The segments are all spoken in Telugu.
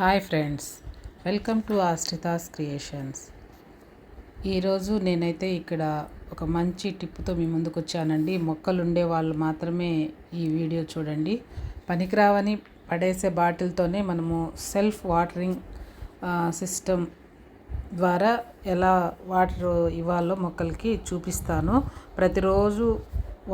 Hi friends welcome to Astitas creations. ఈరోజు నేనైతే ఇక్కడ ఒక మంచి టిప్తో మీ ముందుకు వచ్చానండి మొక్కలు ఉండే వాళ్ళు మాత్రమే ఈ వీడియో చూడండి. పనికిరావని పడేసే బాటిల్తోనే మనము సెల్ఫ్ వాటరింగ్ సిస్టమ్ ద్వారా ఎలా వాటర్ ఇవ్వాలో మొక్కలకి చూపిస్తాను. ప్రతిరోజు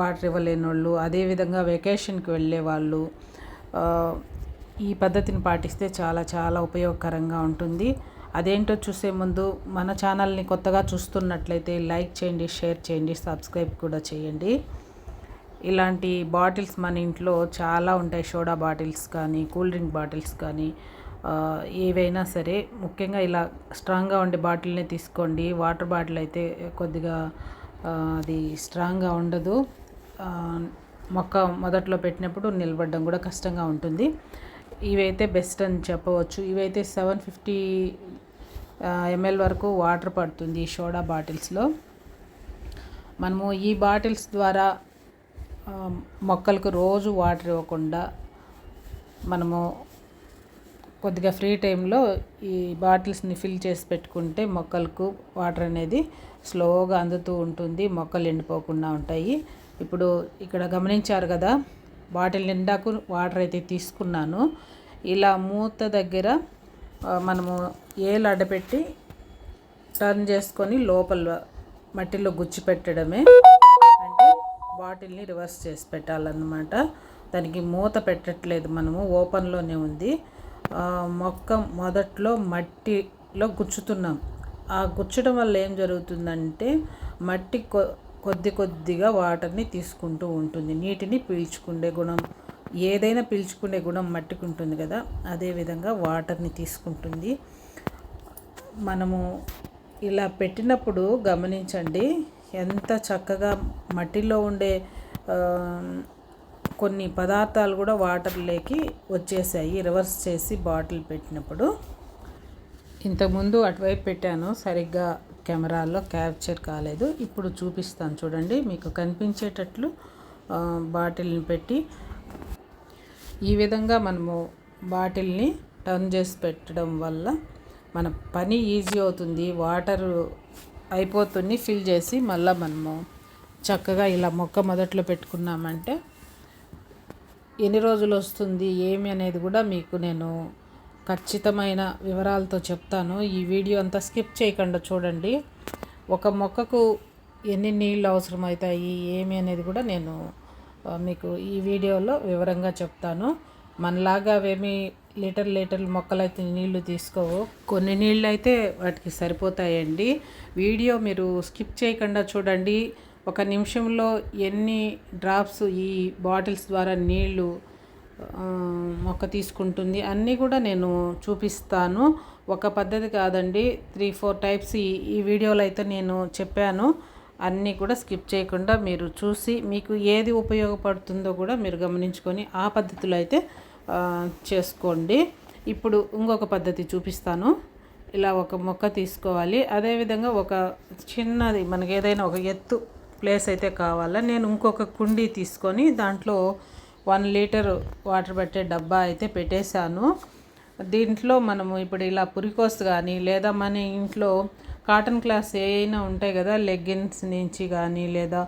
వాటర్ ఇవ్వలేని వాళ్ళు అదేవిధంగా వెకేషన్కి వెళ్ళే వాళ్ళు ఈ పద్ధతిని పాటిస్తే చాలా చాలా ఉపయోగకరంగా ఉంటుంది. అదేంటో చూసే ముందు మన ఛానల్ని కొత్తగా చూస్తున్నట్లయితే లైక్ చేయండి షేర్ చేయండి సబ్స్క్రైబ్ కూడా చేయండి. ఇలాంటి బాటిల్స్ మన ఇంట్లో చాలా ఉంటాయి. సోడా బాటిల్స్ కానీ కూల్ డ్రింక్ బాటిల్స్ కానీ ఏవైనా సరే ముఖ్యంగా ఇలా స్ట్రాంగ్గా ఉండే బాటిల్నే తీసుకోండి. వాటర్ బాటిల్ అయితే కొద్దిగా అది స్ట్రాంగ్గా ఉండదు. మొక్క మొదట్లో పెట్టినప్పుడు నిలబడడం కూడా కష్టంగా ఉంటుంది. ఇవైతే బెస్ట్ అని చెప్పవచ్చు. ఇవైతే సెవెన్ ఫిఫ్టీ ఎంఎల్ వరకు వాటర్ పడుతుంది ఈ సోడా బాటిల్స్లో. మనము ఈ బాటిల్స్ ద్వారా మొక్కలకు రోజు వాటర్ ఇవ్వకుండా మనము కొద్దిగా ఫ్రీ టైంలో ఈ బాటిల్స్ని ఫిల్ చేసి పెట్టుకుంటే మొక్కలకు వాటర్ అనేది స్లోగా అందుతూ ఉంటుంది మొక్కలు ఎండిపోకుండా ఉంటాయి. ఇప్పుడు ఇక్కడ గమనించారు కదా బాటిల్ నిండాకు వాటర్ అయితే తీసుకున్నాను. ఇలా మూత దగ్గర మనము ఏలు అడ్డపెట్టి టర్న్ చేసుకొని లోపల మట్టిలో గుచ్చి పెట్టడమే. అంటే బాటిల్ని రివర్స్ చేసి పెట్టాలన్నమాట. దానికి మూత పెట్టట్లేదు మనము ఓపెన్లోనే ఉంది. మొక్క మొదట్లో మట్టిలో గుచ్చుతున్నాం. ఆ గుచ్చడం వల్ల ఏం జరుగుతుందంటే మట్టి కొ కొద్ది కొద్దిగా వాటర్ని తీసుకుంటూ ఉంటుంది. నీటిని పీల్చుకునే గుణం ఏదైనా పీల్చుకునే గుణం మట్టికి ఉంటుంది కదా అదేవిధంగా వాటర్ని తీసుకుంటుంది. మనము ఇలా పెట్టినప్పుడు గమనించండి ఎంత చక్కగా మట్టిలో ఉండే కొన్ని పదార్థాలు కూడా వాటర్లోకి వచ్చేసాయి. రివర్స్ చేసి బాటిల్ పెట్టినప్పుడు. ఇంతకుముందు అటువైపు పెట్టాను సరిగ్గా కెమెరాలో క్యాప్చర్ కాలేదు. ఇప్పుడు చూపిస్తాను. చూడండి మీకు కనిపించేటట్లు బాటిల్ని పెట్టి ఈ విధంగా మనము బాటిల్ని టర్న్ చేసి పెట్టడం వల్ల మన పని ఈజీ అవుతుంది. వాటర్ అయిపోతుంది. ఫిల్ చేసి మళ్ళీ మనము చక్కగా ఇలా మొక్క మొదట్లో పెట్టుకున్నామంటే ఎన్ని రోజులు వస్తుంది? ఏమి అనేది కూడా మీకు నేను ఖచ్చితమైన వివరాలతో చెప్తాను. ఈ వీడియో అంతా స్కిప్ చేయకుండా చూడండి. ఒక మొక్కకు ఎన్ని నీళ్ళు అవసరమవుతాయి ఏమి అనేది కూడా నేను మీకు ఈ వీడియోలో వివరంగా చెప్తాను. మనలాగా అవేమి లీటర్ లీటర్ మొక్కలైతే నీళ్ళు తీసుకోవు. కొన్ని నీళ్ళు అయితే వాటికి సరిపోతాయండి. వీడియో మీరు స్కిప్ చేయకుండా చూడండి. ఒక నిమిషంలో ఎన్ని డ్రాప్స్ ఈ బాటిల్స్ ద్వారా నీళ్ళు మొక్క తీసుకుంటుంది. అన్నీ కూడా నేను చూపిస్తాను. ఒక పద్ధతి కాదండి. త్రీ ఫోర్ టైప్స్ ఈ ఈ వీడియోలో అయితే నేను చెప్పాను. అన్నీ కూడా స్కిప్ చేయకుండా మీరు చూసి మీకు ఏది ఉపయోగపడుతుందో కూడా మీరు గమనించుకొని ఆ పద్ధతిలో అయితే చేసుకోండి. ఇప్పుడు ఇంకొక పద్ధతి చూపిస్తాను. ఇలా ఒక మొక్క తీసుకోవాలి. అదేవిధంగా ఒక చిన్నది మనకి ఏదైనా ఒక ఎత్తు ప్లేస్ అయితే కావాలా. నేను ఇంకొక కుండీ తీసుకొని దాంట్లో వన్ లీటర్ వాటర్ పెట్టే డబ్బా అయితే పెట్టేశాను. దీంట్లో మనము ఇప్పుడు ఇలా పురికోస్ కానీ లేదా మన ఇంట్లో కాటన్ క్లాస్ ఏమైనా ఉంటాయి కదా లెగ్గిన్స్ నుంచి కానీ లేదా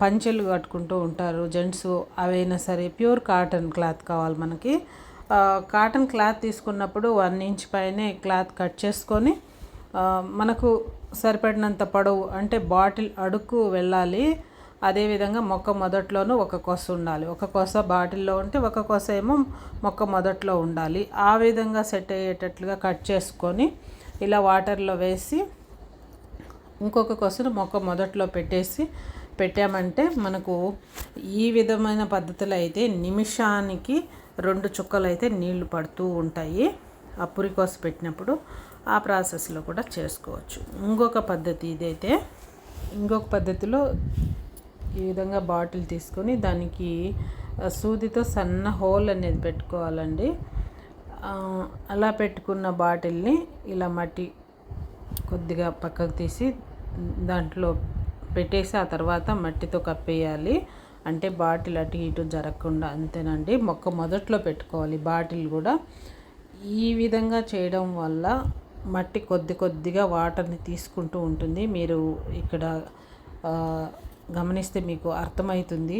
పంచెలు కట్టుకుంటూ ఉంటారు జెంట్స్ అవైనా సరే ప్యూర్ కాటన్ క్లాత్ కావాలి మనకి. కాటన్ క్లాత్ తీసుకున్నప్పుడు వన్ ఇంచ్ పైనే క్లాత్ కట్ చేసుకొని మనకు సరిపడినంత పొడవు అంటే బాటిల్ అడుక్కు వెళ్ళాలి. అదేవిధంగా మొక్క మొదట్లోనూ ఒక కొస ఉండాలి. ఒక కొస బాటిల్లో ఉంటే ఒక కొస ఏమో మొక్క మొదట్లో ఉండాలి. ఆ విధంగా సెట్ అయ్యేటట్లుగా కట్ చేసుకొని ఇలా వాటర్లో వేసి ఇంకొక కొసను మొక్క మొదట్లో పెట్టేసి పెట్టామంటే మనకు ఈ విధమైన పద్ధతులు అయితే నిమిషానికి రెండు చుక్కలు అయితే నీళ్ళు పడుతూ ఉంటాయి. ఆ పురికోస పెట్టినప్పుడు ఆ ప్రాసెస్లో కూడా చేసుకోవచ్చు. ఇంకొక పద్ధతి ఇదైతే ఇంకొక పద్ధతిలో ఈ విధంగా బాటిల్ తీసుకొని దానికి సూదితో సన్న హోల్ అనేది పెట్టుకోవాలండి. అలా పెట్టుకున్న బాటిల్ని ఇలా మట్టి కొద్దిగా పక్కకు తీసి దాంట్లో పెట్టేసి ఆ తర్వాత మట్టితో కప్పేయాలి. అంటే బాటిల్ అటు ఇటు జరగకుండా అంతేనండి. మొక్క మొదట్లో పెట్టుకోవాలి బాటిల్ కూడా. ఈ విధంగా చేయడం వల్ల మట్టి కొద్ది కొద్దిగా వాటర్ని తీసుకుంటూ ఉంటుంది. మీరు ఇక్కడ గమనిస్తే మీకు అర్థమవుతుంది.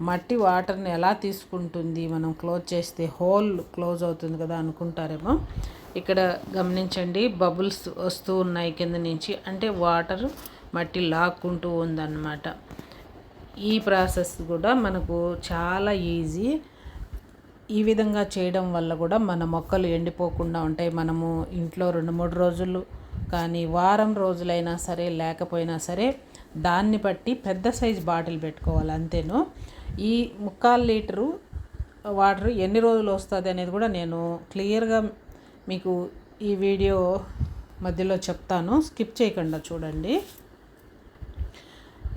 మట్టి వాటర్ని ఎలా తీసుకుంటుంది? మనం క్లోజ్ చేస్తే హోల్ క్లోజ్ అవుతుంది కదా అనుకుంటారేమో. ఇక్కడ గమనించండి బబుల్స్ వస్తూ ఉన్నాయి కింద నుంచి. అంటే వాటర్ మట్టి లాక్కుంటూ ఉందన్నమాట. ఈ ప్రాసెస్ కూడా మనకు చాలా ఈజీ. ఈ విధంగా చేయడం వల్ల కూడా మన మొక్కలు ఎండిపోకుండా ఉంటాయి. మనము ఇంట్లో రెండు మూడు రోజులు కానీ వారం రోజులైనా సరే లేకపోయినా సరే దాన్ని బట్టి పెద్ద సైజ్ బాటిల్ పెట్టుకోవాలి అంతేను. ఈ ముక్కాలు లీటరు వాటర్ ఎన్ని రోజులు వస్తుంది అనేది కూడా నేను క్లియర్గా మీకు ఈ వీడియో మధ్యలో చెప్తాను. స్కిప్ చేయకుండా చూడండి.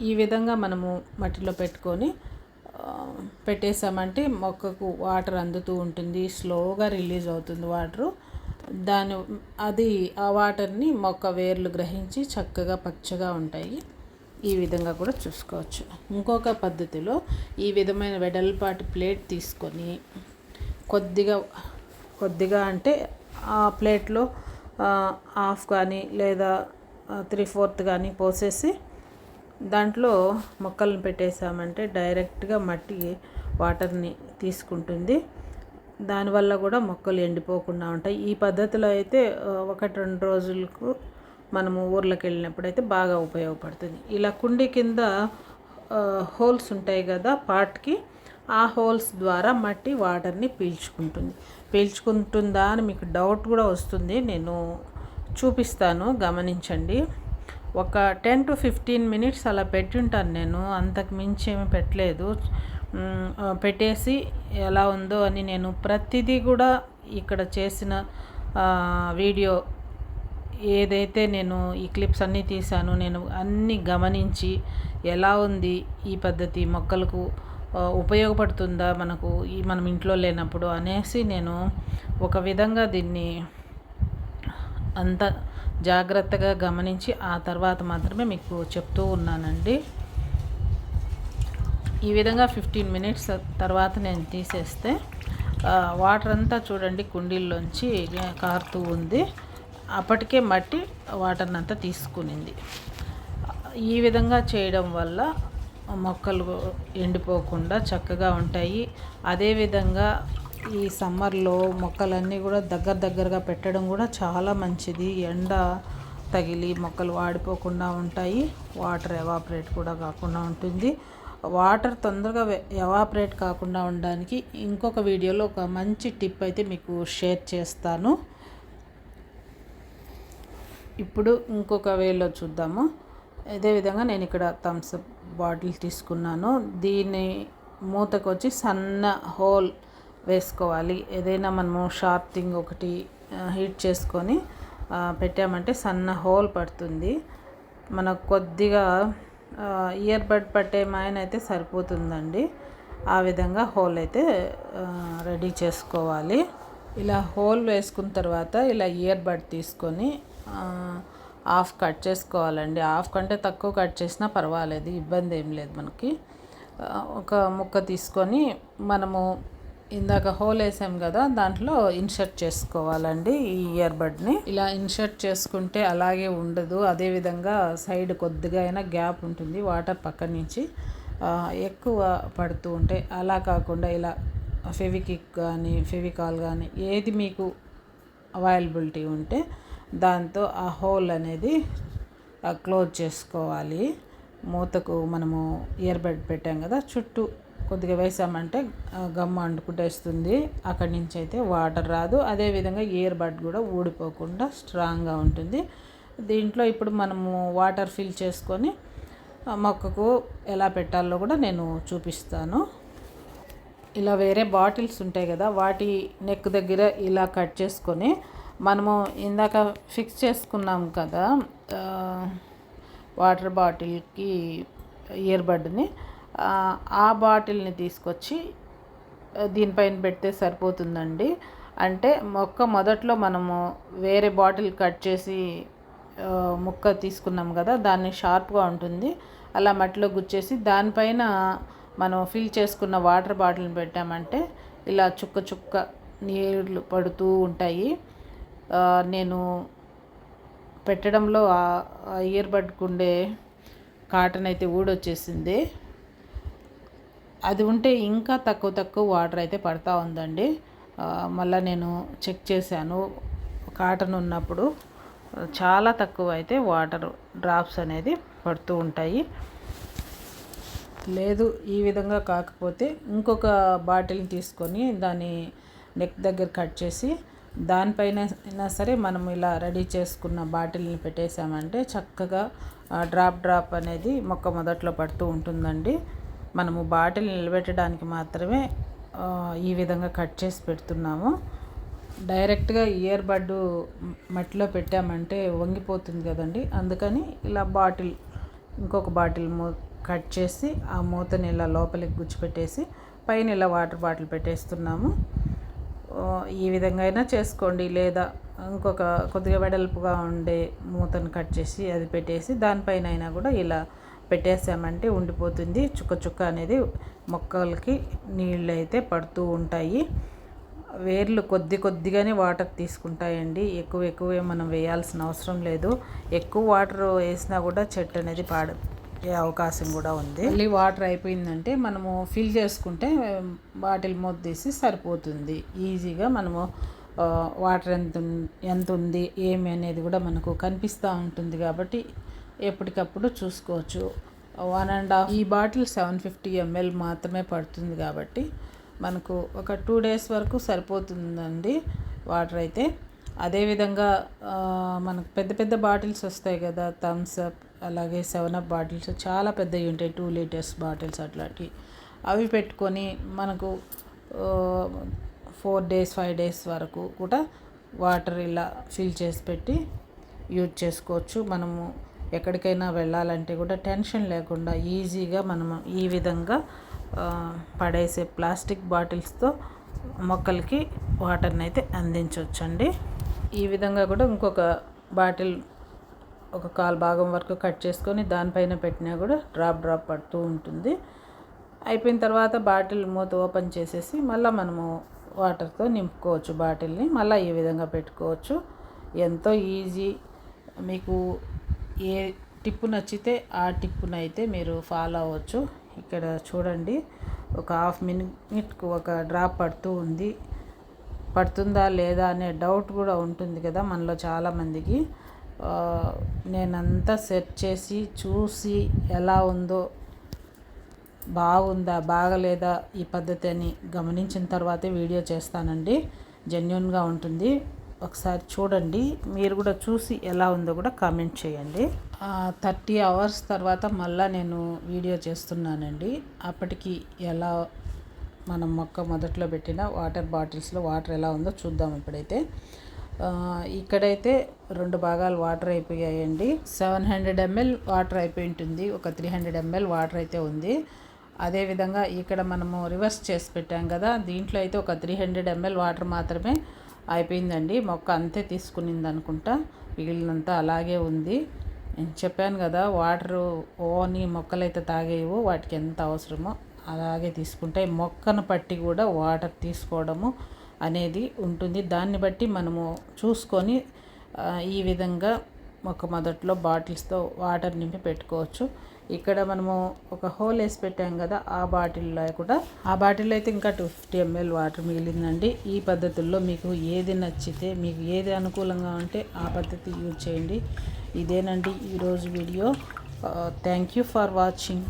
ఈ విధంగా మనము మట్టిలో పెట్టుకొని పెట్టేసామంటే మొక్కకు వాటర్ అందుతూ ఉంటుంది స్లోగా రిలీజ్ అవుతుంది వాటరు. దాని అది ఆ వాటర్ని మొక్క వేర్లు గ్రహించి చక్కగా పచ్చగా ఉంటాయి. ఈ విధంగా కూడా చూసుకోవచ్చు. ఇంకొక పద్ధతిలో ఈ విధమైన వెడల్పాటి ప్లేట్ తీసుకొని కొద్దిగా కొద్దిగా అంటే ఆ ప్లేట్లో హాఫ్ కానీ లేదా త్రీ ఫోర్త్ కానీ పోసేసి దాంట్లో మొక్కలను పెట్టేసామంటే డైరెక్ట్గా మట్టి వాటర్ని తీసుకుంటుంది. దానివల్ల కూడా మొక్కలు ఎండిపోకుండా ఉంటాయి. ఈ పద్ధతిలో అయితే ఒకటి రెండు రోజులకు మనము ఊర్లోకి వెళ్ళినప్పుడు అయితే బాగా ఉపయోగపడుతుంది. ఇలా కుండీ కింద హోల్స్ ఉంటాయి కదా పాట్కి ఆ హోల్స్ ద్వారా మట్టి వాటర్ని పీల్చుకుంటుంది. పీల్చుకుంటుందా అని మీకు డౌట్ కూడా వస్తుంది. నేను చూపిస్తాను గమనించండి. ఒక టెన్ టు ఫిఫ్టీన్ మినిట్స్ అలా పెట్టుంటాను నేను. అంతకు మించి ఏమి పెట్టలేదు. పెట్టేసి ఎలా ఉందో అని నేను ప్రతిదీ కూడా ఇక్కడ చేసిన వీడియో ఏదైతే నేను ఈ క్లిప్స్ అన్నీ తీసానో నేను అన్నీ గమనించి ఎలా ఉంది ఈ పద్ధతి మొక్కలకు ఉపయోగపడుతుందా మనకు ఈ మనం ఇంట్లో లేనప్పుడు అనేసి నేను ఒక విధంగా దీన్ని అంత జాగ్రత్తగా గమనించి ఆ తర్వాత మాత్రమే మీకు చెప్తూ ఉన్నానండి. ఈ విధంగా ఫిఫ్టీన్ మినిట్స్ తర్వాత నేను తీసేస్తే వాటర్ అంతా చూడండి కుండీల్లోంచి కారుతూ ఉంది. అప్పటికే మట్టి వాటర్ని అంతా తీసుకునింది. ఈ విధంగా చేయడం వల్ల మొక్కలు ఎండిపోకుండా చక్కగా ఉంటాయి. అదేవిధంగా ఈ సమ్మర్లో మొక్కలన్నీ కూడా దగ్గర దగ్గరగా పెట్టడం కూడా చాలా మంచిది. ఎండ తగిలి మొక్కలు వాడిపోకుండా ఉంటాయి. వాటర్ ఎవాపరేట్ కూడా కాకుండా ఉంటుంది. వాటర్ తొందరగా ఎవాపరేట్ కాకుండా ఉండడానికి ఇంకొక వీడియోలో ఒక మంచి టిప్ అయితే మీకు షేర్ చేస్తాను. ఇప్పుడు ఇంకొక వేలో చూద్దాము. ఇదే విధంగా నేను ఇక్కడ థమ్స్ అప్ బాటిల్ తీసుకున్నాను. దీన్ని మూతకు వచ్చి సన్న హోల్ వేసుకోవాలి. ఏదైనా మనము షార్ప్ థింగ్ ఒకటి హీట్ చేసుకొని పెట్టామంటే సన్న హోల్ పడుతుంది. మనకు కొద్దిగా ఇయర్ బడ్ పట్టే మాయన అయితే సరిపోతుందండి. ఆ విధంగా హోల్ అయితే రెడీ చేసుకోవాలి. ఇలా హోల్ వేసుకున్న తర్వాత ఇలా ఇయర్ బడ్ తీసుకొని హాఫ్ కట్ చేసుకోవాలండి. హాఫ్ కంటే తక్కువ కట్ చేసినా పర్వాలేదు ఇబ్బంది ఏం లేదు మనకి. ఒక ముక్క తీసుకొని మనము ఇందాక హోల్ వేసాం కదా దాంట్లో ఇన్షర్ట్ చేసుకోవాలండి ఈ ఇయర్ బడ్ని ఇలా ఇన్షర్ట్ చేసుకుంటే అలాగే ఉండదు. అదేవిధంగా సైడ్ కొద్దిగా అయినా గ్యాప్ ఉంటుంది వాటర్ పక్క నుంచి ఎక్కువ పడుతూ ఉంటాయి అలా కాకుండా ఇలా ఫెవికిక్ కానీ ఫెవికాల్ కానీ ఏది మీకు అవైలబిలిటీ ఉంటే దాంతో ఆ హోల్ అనేది క్లోజ్ చేసుకోవాలి. మూతకు మనము ఇయర్ బడ్ పెట్టాం కదా చుట్టూ కొద్దిగా వేసామంటే గమ్మ అంటుకుంటేస్తుంది. అక్కడి నుంచి అయితే వాటర్ రాదు. అదేవిధంగా ఇయర్ బడ్ కూడా ఊడిపోకుండా స్ట్రాంగ్గా ఉంటుంది. దీంట్లో ఇప్పుడు మనము వాటర్ ఫిల్ చేసుకొని మొక్కకు ఎలా పెట్టాలో కూడా నేను చూపిస్తాను. ఇలా వేరే బాటిల్స్ ఉంటాయి కదా వాటి నెక్ దగ్గర ఇలా కట్ చేసుకొని మనము ఇందాక ఫిక్స్ చేసుకున్నాం కదా వాటర్ బాటిల్కి ఇయర్బడ్ని ఆ బాటిల్ని తీసుకొచ్చి దీనిపైన పెడితే సరిపోతుందండి. అంటే మొక్క మొదట్లో మనము వేరే బాటిల్ కట్ చేసి ముక్క తీసుకున్నాం కదా దాన్ని షార్ప్గా ఉంటుంది. అలా మట్టిలో గుచ్చేసి దానిపైన మనం ఫిల్ చేసుకున్న వాటర్ బాటిల్ని పెట్టామంటే ఇలా చుక్క చుక్క నీళ్ళు పడుతూ ఉంటాయి. నేను పెట్టడంలో ఇయర్ బడ్కుండే కాటన్ అయితే ఊడొచ్చేసింది. అది ఉంటే ఇంకా తక్కువ తక్కువ వాటర్ అయితే పడతా ఉందండి. మళ్ళీ నేను చెక్ చేశాను కాటన్ ఉన్నప్పుడు. చాలా తక్కువ అయితే వాటర్ డ్రాప్స్ అనేది పడుతూ ఉంటాయి. లేదు ఈ విధంగా కాకపోతే ఇంకొక బాటిల్ని తీసుకొని దాన్ని నెక్ దగ్గర కట్ చేసి దానిపైన అయినా సరే మనం ఇలా రెడీ చేసుకున్న బాటిల్ని పెట్టేసామంటే చక్కగా డ్రాప్ డ్రాప్ అనేది మొక్క మొదట్లో పడుతూ ఉంటుందండి. మనము బాటిల్ నిలబెట్టడానికి మాత్రమే ఈ విధంగా కట్ చేసి పెడుతున్నాము. డైరెక్ట్గా ఇయర్ బడ్ మట్టిలో పెట్టామంటే వంగిపోతుంది కదండి. అందుకని ఇలా బాటిల్ ఇంకొక బాటిల్ మూ కట్ చేసి ఆ మూతని ఇలా లోపలికి గుచ్చిపెట్టేసి పైన ఇలా వాటర్ బాటిల్ పెట్టేస్తున్నాము. ఈ విధంగా అయినా చేసుకోండి. లేదా ఇంకొక కొద్దిగా వెడల్పుగా ఉండే మూతను కట్ చేసి అది పెట్టేసి దానిపైన అయినా కూడా ఇలా పెట్టేసామంటే ఉండిపోతుంది. చుక్క చుక్క అనేది మొక్కలకి నీళ్ళు అయితే పడుతూ ఉంటాయి. వేర్లు కొద్ది కొద్దిగానే వాటర్ తీసుకుంటాయండి. ఎక్కువ ఎక్కువే మనం వేయాల్సిన అవసరం లేదు. ఎక్కువ వాటర్ వేసినా కూడా చెట్టు అనేది పాడు అవకాశం కూడా ఉంది. మళ్ళీ వాటర్ అయిపోయిందంటే మనము ఫిల్ చేసుకుంటే బాటిల్ మూత తీసి సరిపోతుంది. ఈజీగా మనము వాటర్ ఎంత ఎంత ఉంది ఏమి అనేది కూడా మనకు కనిపిస్తూ ఉంటుంది కాబట్టి ఎప్పటికప్పుడు చూసుకోవచ్చు. వన్ అండ్ హాఫ్ ఈ బాటిల్ సెవెన్ ఫిఫ్టీ ఎంఎల్ మాత్రమే పడుతుంది కాబట్టి మనకు ఒక టూ డేస్ వరకు సరిపోతుందండి వాటర్ అయితే. అదేవిధంగా మనకు పెద్ద పెద్ద బాటిల్స్ వస్తాయి కదా థమ్స్ అప్ అలాగే సెవెన్ అప్ బాటిల్స్ చాలా పెద్దవి ఉంటాయి టూ లీటర్స్ బాటిల్స్ అట్లాంటివి. అవి పెట్టుకొని మనకు ఫోర్ డేస్ ఫైవ్ డేస్ వరకు కూడా వాటర్ ఇలా ఫిల్ చేసి పెట్టి యూజ్ చేసుకోవచ్చు. మనము ఎక్కడికైనా వెళ్ళాలంటే కూడా టెన్షన్ లేకుండా ఈజీగా మనము ఈ విధంగా పడేసే ప్లాస్టిక్ బాటిల్స్తో మొక్కలకి వాటర్ని అయితే అందించవచ్చండి. ఈ విధంగా కూడా ఇంకొక బాటిల్ ఒక కాలు భాగం వరకు కట్ చేసుకొని దానిపైన పెట్టినా కూడా డ్రాప్ డ్రాప్ పడుతూ ఉంటుంది. అయిపోయిన తర్వాత బాటిల్ మూత ఓపెన్ చేసేసి మళ్ళీ మనము వాటర్తో నింపుకోవచ్చు బాటిల్ని. మళ్ళీ ఈ విధంగా పెట్టుకోవచ్చు. ఎంతో ఈజీ. మీకు ఏ టిప్పు నచ్చితే ఆ టిప్పును అయితే మీరు ఫాలో అవ్వచ్చు. ఇక్కడ చూడండి ఒక హాఫ్ మినిట్కు ఒక డ్రాప్ పడుతూ ఉంది. పడుతుందా లేదా అనే డౌట్ కూడా ఉంటుంది కదా మనలో చాలామందికి. నేనంతా సెట్ చేసి చూసి ఎలా ఉందో బాగుందా బాగలేదా ఈ పద్ధతి అని గమనించిన తర్వాతే వీడియో చేస్తానండి. జెన్యున్గా ఉంటుంది. ఒకసారి చూడండి. మీరు కూడా చూసి ఎలా ఉందో కూడా కామెంట్ చేయండి. థర్టీ అవర్స్ తర్వాత మళ్ళీ నేను వీడియో చేస్తున్నానండి. అప్పటికి ఎలా మనం మొక్క మొదట్లో పెట్టిన వాటర్ బాటిల్స్లో వాటర్ ఎలా ఉందో చూద్దాం ఇప్పుడైతే. ఇక్కడైతే రెండు భాగాలు వాటర్ అయిపోయాయండి. సెవెన్ హండ్రెడ్ ఎంఎల్ వాటర్ అయిపోయి ఉంటుంది ఒక త్రీ హండ్రెడ్ ఎంఎల్ వాటర్ అయితే ఉంది. అదేవిధంగా ఇక్కడ మనము రివర్స్ చేసి పెట్టాం కదా దీంట్లో అయితే ఒక త్రీ హండ్రెడ్ ఎంఎల్ వాటర్ మాత్రమే అయిపోయిందండి. మొక్క అంతే తీసుకునింది అనుకుంటా. మిగిలినంతా అలాగే ఉంది. నేను చెప్పాను కదా వాటర్ ఓని మొక్కలైతే తాగేవు వాటికి ఎంత అవసరమో. అలాగే తీసుకుంటాయి మొక్కను పట్టి కూడా వాటర్ తీసుకోవడము అనేది ఉంటుంది. దాన్ని బట్టి మనము చూసుకొని ఈ విధంగా మొక్క మొదట్లో బాటిల్స్తో వాటర్ నింపి పెట్టుకోవచ్చు. ఇక్కడ మనము ఒక హోల్ వేసి పెట్టాం కదా ఆ బాటిల్లో కూడా. ఆ బాటిల్లో అయితే ఇంకా టూ ఫిఫ్టీ ఎంఎల్ వాటర్ మిగిలిందండి. ఈ పద్ధతుల్లో మీకు ఏది నచ్చితే మీకు ఏది అనుకూలంగా ఉంటే ఆ పద్ధతి యూజ్ చేయండి. ఇదేనండి ఈరోజు video. Thank you for watching.